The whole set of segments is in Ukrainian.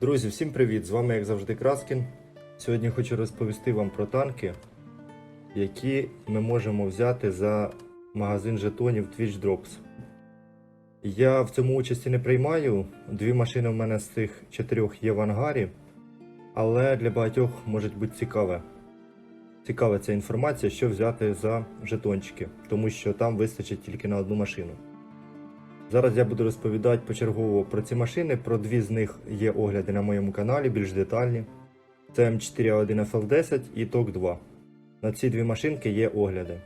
Друзі, всім привіт! З вами, як завжди, Краскін. Сьогодні хочу розповісти вам про танки, які ми можемо взяти за магазин жетонів Twitch Drops. Я в цьому участі не приймаю. Дві машини в мене з цих чотирьох є в ангарі, але для багатьох може бути цікаве. Цікава ця інформація, що взяти за жетончики, тому що там вистачить тільки на одну машину. Зараз я буду розповідати почергово про ці машини. Про дві з них є огляди на моєму каналі, більш детальні. Це М4А1 FL10 і ТОК-2. На ці дві машинки є огляди.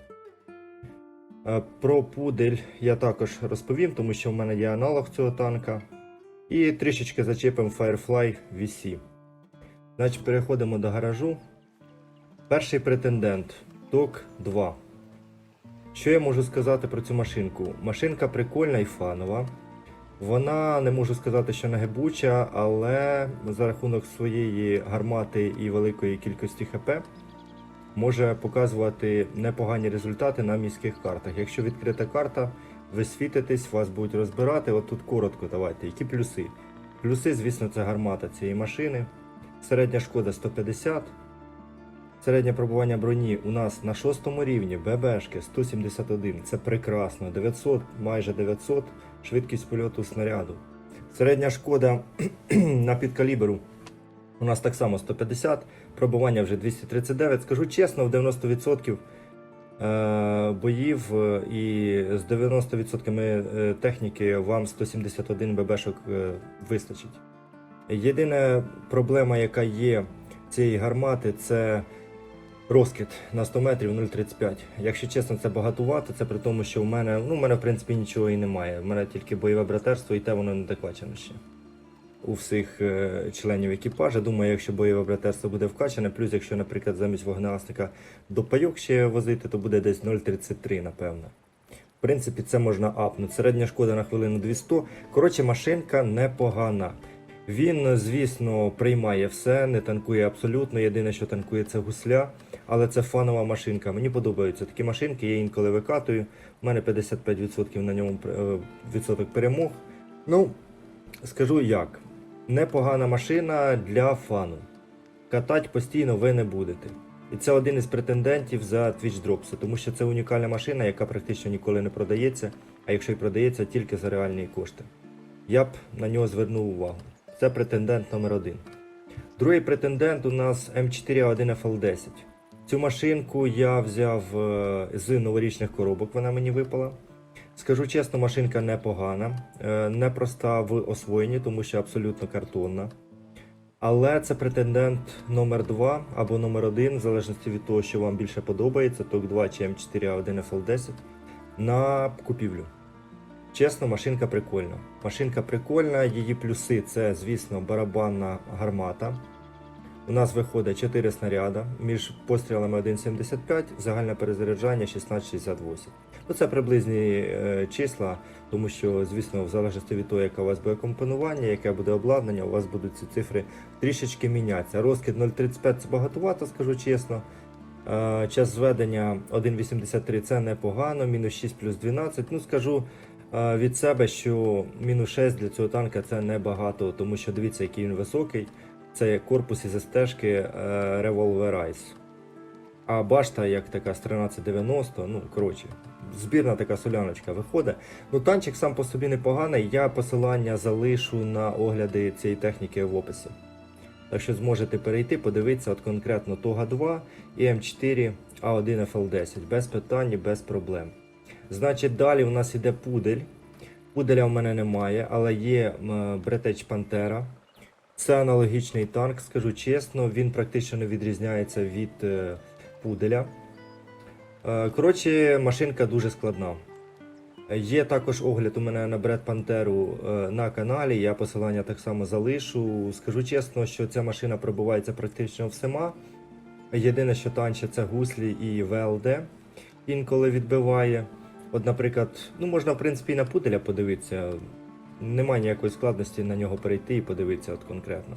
Е, Про пудель я також розповім, тому що в мене є аналог цього танка. І трішечки зачепимо Firefly VC. Значить, переходимо до гаражу. Перший претендент ТОК-2. Що я можу сказати про цю машинку? Машинка прикольна і фанова. Вона не можу сказати, що нагибуча, але за рахунок своєї гармати і великої кількості ХП може показувати непогані результати на міських картах. Якщо відкрита карта, ви світитесь, вас будуть розбирати. От тут коротко давайте. Які плюси? Плюси, звісно, це гармата цієї машини. Середня шкода 150. Середнє пробування броні у нас на шостому рівні ББшки 171. Це прекрасно. 900, майже 900 швидкість польоту снаряду. Середня шкода на підкаліберу у нас так само 150, пробування вже 239. Скажу чесно, в 90% е, боїв е, і з 90% е, техніки вам 171 ББшок вистачить. Єдина проблема, яка є цієї гармати, це розкид на 100 метрів 0,35. Якщо чесно, це багатувато, це при тому, що в мене, ну, в мене в принципі нічого і немає. В мене тільки бойове братерство, і те воно не докачане ще. У всіх е, членів екіпажа. Думаю, якщо бойове братерство буде вкачане, плюс якщо, наприклад, замість вогнегасника до пайок ще возити, то буде десь 0,33, напевно. В принципі, це можна апнути. Середня шкода на хвилину 200. Коротше, машинка непогана. Він, звісно, приймає все, не танкує абсолютно. Єдине, що танкує, це гусля, але це фанова машинка. Мені подобаються такі машинки, я інколи викатую. У мене 55% на ньому е, відсоток перемог. Ну, скажу як. Непогана машина для фану. Катати постійно ви не будете. І це один із претендентів за Twitch Drops, тому що це унікальна машина, яка практично ніколи не продається, а якщо й продається, тільки за реальні кошти. Я б на нього звернув увагу. Це претендент номер один. Другий претендент у нас М4А1 FL10. Цю машинку я взяв е, з новорічних коробок, вона мені випала. Скажу чесно, машинка непогана, е, непроста в освоєнні, тому що абсолютно картонна. Але це претендент номер 2 або номер 1 в залежності від того, що вам більше подобається, ток 2 чи М4А1 FL10 на купівлю. Чесно, машинка прикольна. Машинка прикольна, її плюси це, звісно, барабанна гармата. У нас виходить 4 снаряда, між пострілами 1,75, загальне перезаряджання 16,68. Ну, це приблизні е, числа, тому що, звісно, в залежності від того, яке у вас буде компонування, яке буде обладнання, у вас будуть ці цифри трішечки мінятися. Розкид 0,35 це багатовато, скажу чесно. Е, час зведення 1,83 це непогано, мінус 6 плюс 12. Ну, скажу е, від себе, що мінус 6 для цього танка це небагато, тому що дивіться, який він високий. Це корпус із стежки е, Revolverize. А башта, як така з 1390, ну коротше, збірна така соляночка виходить. Ну, танчик сам по собі непоганий. Я посилання залишу на огляди цієї техніки в описі. Так що зможете перейти, подивитися от конкретно Тога 2 і М4 А1 FL10. Без питань, без проблем. Значить, далі у нас іде пудель. Пуделя в мене немає, але є Бретеч Пантера. Це аналогічний танк, скажу чесно, він практично не відрізняється від е, пуделя. Е, Коротше, машинка дуже складна. Є також огляд у мене на Бред Пантеру е, на каналі. Я посилання так само залишу. Скажу чесно, що ця машина пробувається практично всіма. Єдине, що танче, це гуслі і ВЛД інколи відбиває. От, наприклад, ну можна в принципі і на пуделя подивитися. Немає ніякої складності на нього перейти і подивитися от конкретно.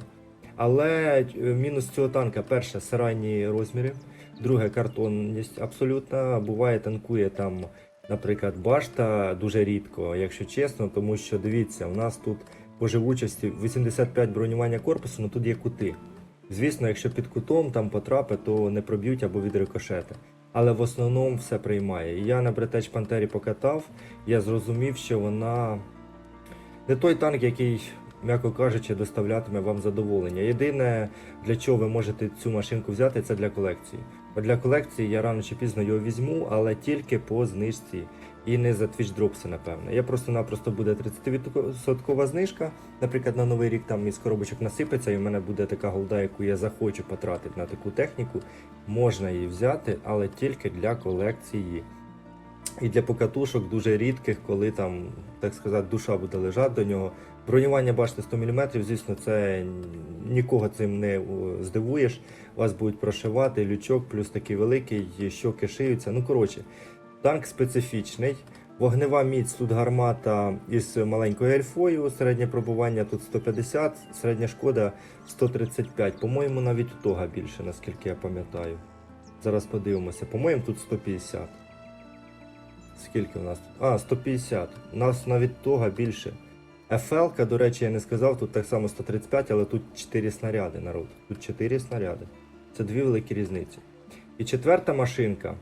Але е, мінус цього танка, перше, сарайні розміри, друге картонність абсолютна. Буває, танкує там, наприклад, башта дуже рідко, якщо чесно, тому що дивіться, у нас тут по живучості 85 бронювання корпусу, ну тут є кути. Звісно, якщо під кутом там потрапить, то не проб'ють або від рикошета. Але в основному все приймає. Я на Бретеч Пантері покатав, я зрозумів, що вона не той танк, який, м'яко кажучи, доставлятиме вам задоволення. Єдине, для чого ви можете цю машинку взяти, це для колекції. Бо для колекції я рано чи пізно його візьму, але тільки по знижці і не за Twitch дропси, напевно. Я просто-напросто буде 30% знижка. Наприклад, на новий рік там із коробочок насипеться, і в мене буде така голда, яку я захочу потратити на таку техніку. Можна її взяти, але тільки для колекції. І для покатушок дуже рідких, коли там, так сказати, душа буде лежати до нього. Бронювання бачите 100 мм, звісно, це нікого цим не здивуєш. Вас будуть прошивати, лючок, плюс такий великий, щоки шиються. Ну, коротше, танк специфічний. Вогнева міць тут гармата із маленькою ельфою, середнє пробування тут 150, середня шкода 135. По-моєму, навіть того більше, наскільки я пам'ятаю. Зараз подивимося. По-моєму, тут 150. Скільки у нас тут? А, 150. У нас навіть того більше. ФЛ, до речі, я не сказав, тут так само 135, але тут 4 снаряди, народ. Тут 4 снаряди. Це дві великі різниці. І четверта машинка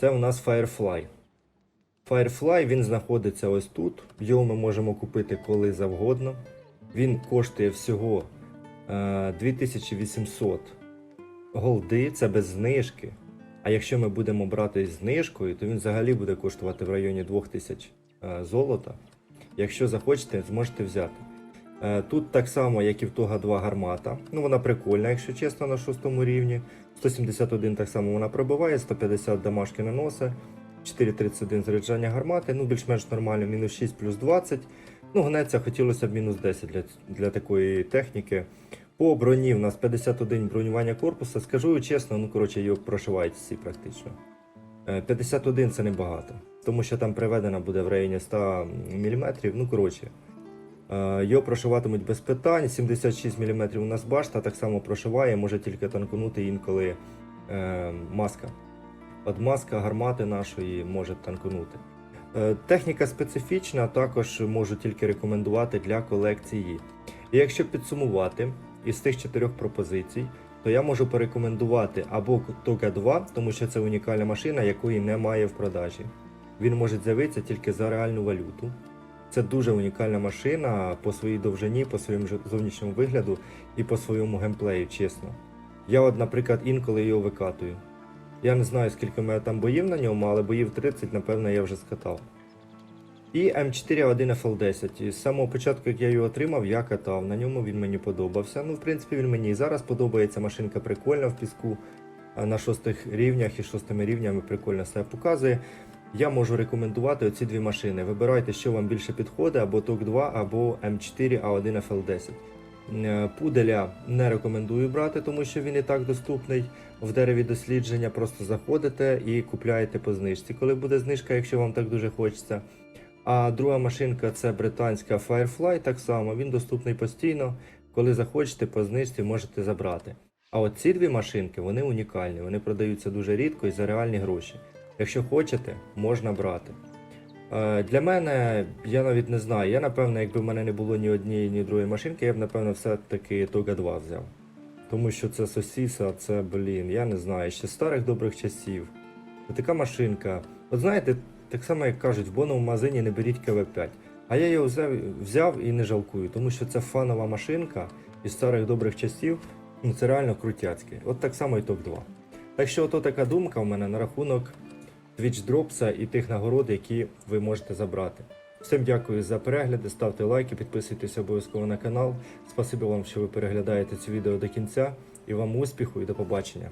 це у нас Firefly. Firefly він знаходиться ось тут. Його ми можемо купити коли завгодно. Він коштує всього е, 2800 голди, це без знижки. А якщо ми будемо брати з знижкою, то він взагалі буде коштувати в районі 2000 е, золота. Якщо захочете, зможете взяти. Е, Тут так само, як і в Тога 2 гармата. Ну, вона прикольна, якщо чесно, на шостому рівні. 171 так само вона пробиває, 150 дамажки наносить, 431 заряджання гармати, ну більш-менш нормально, мінус 6 плюс 20. Ну, гнеться хотілося б мінус 10 для, для такої техніки. По броні в нас 51 бронювання корпуса. Скажу чесно, ну коротше, його прошивають всі практично. Е, 51 це небагато, тому що там приведена буде в районі 100 мм. Ну, коротше, е, його прошиватимуть без питань. 76 мм у нас башта так само прошиває, може тільки танкунути інколи е, маска. От маска гармати нашої може танкунути. Е, Техніка специфічна, також можу тільки рекомендувати для колекції. І якщо підсумувати із тих чотирьох пропозицій, то я можу порекомендувати або Тога 2, тому що це унікальна машина, якої немає в продажі. Він може з'явитися тільки за реальну валюту. Це дуже унікальна машина по своїй довжині, по своєму зовнішньому вигляду і по своєму геймплею, чесно. Я, от, наприклад, інколи його викатую. Я не знаю, скільки в мене там боїв на ньому, але боїв 30, напевно, я вже скатав. І М4А1 FL10. І з самого початку, як я його отримав, я катав. На ньому він мені подобався. Ну, в принципі, він мені і зараз подобається. Машинка прикольна в піску. На шостих рівнях і шостими рівнями прикольно себе показує. Я можу рекомендувати оці дві машини. Вибирайте, що вам більше підходить, або ТОК 2, або М4А1 FL10. Е, Пуделя не рекомендую брати, тому що він і так доступний в дереві дослідження. Просто заходите і купляєте по знижці. Коли буде знижка, якщо вам так дуже хочеться. А друга машинка це британська Firefly, так само він доступний постійно. Коли захочете по знижці, можете забрати. А от ці дві машинки вони унікальні, вони продаються дуже рідко і за реальні гроші. Якщо хочете, можна брати. Е, Для мене, я навіть не знаю. Я напевно, якби в мене не було ні однієї, ні другої машинки, я б напевно все-таки Тога 2 взяв. Тому що це сосіса, це, блін, я не знаю, ще старих добрих часів. Така машинка. От знаєте, так само як кажуть, в боновому магазині не беріть КВ5. А я його взяв, взяв і не жалкую, тому що це фанова машинка із старих добрих часів. Ну це реально крутяцьке. От так само і топ 2. Так що ото така думка в мене на рахунок Twitch Dropsa і тих нагород, які ви можете забрати. Всім дякую за перегляди, ставте лайки, підписуйтесь обов'язково на канал. Спасибо вам, що ви переглядаєте це відео до кінця. І вам успіху і до побачення.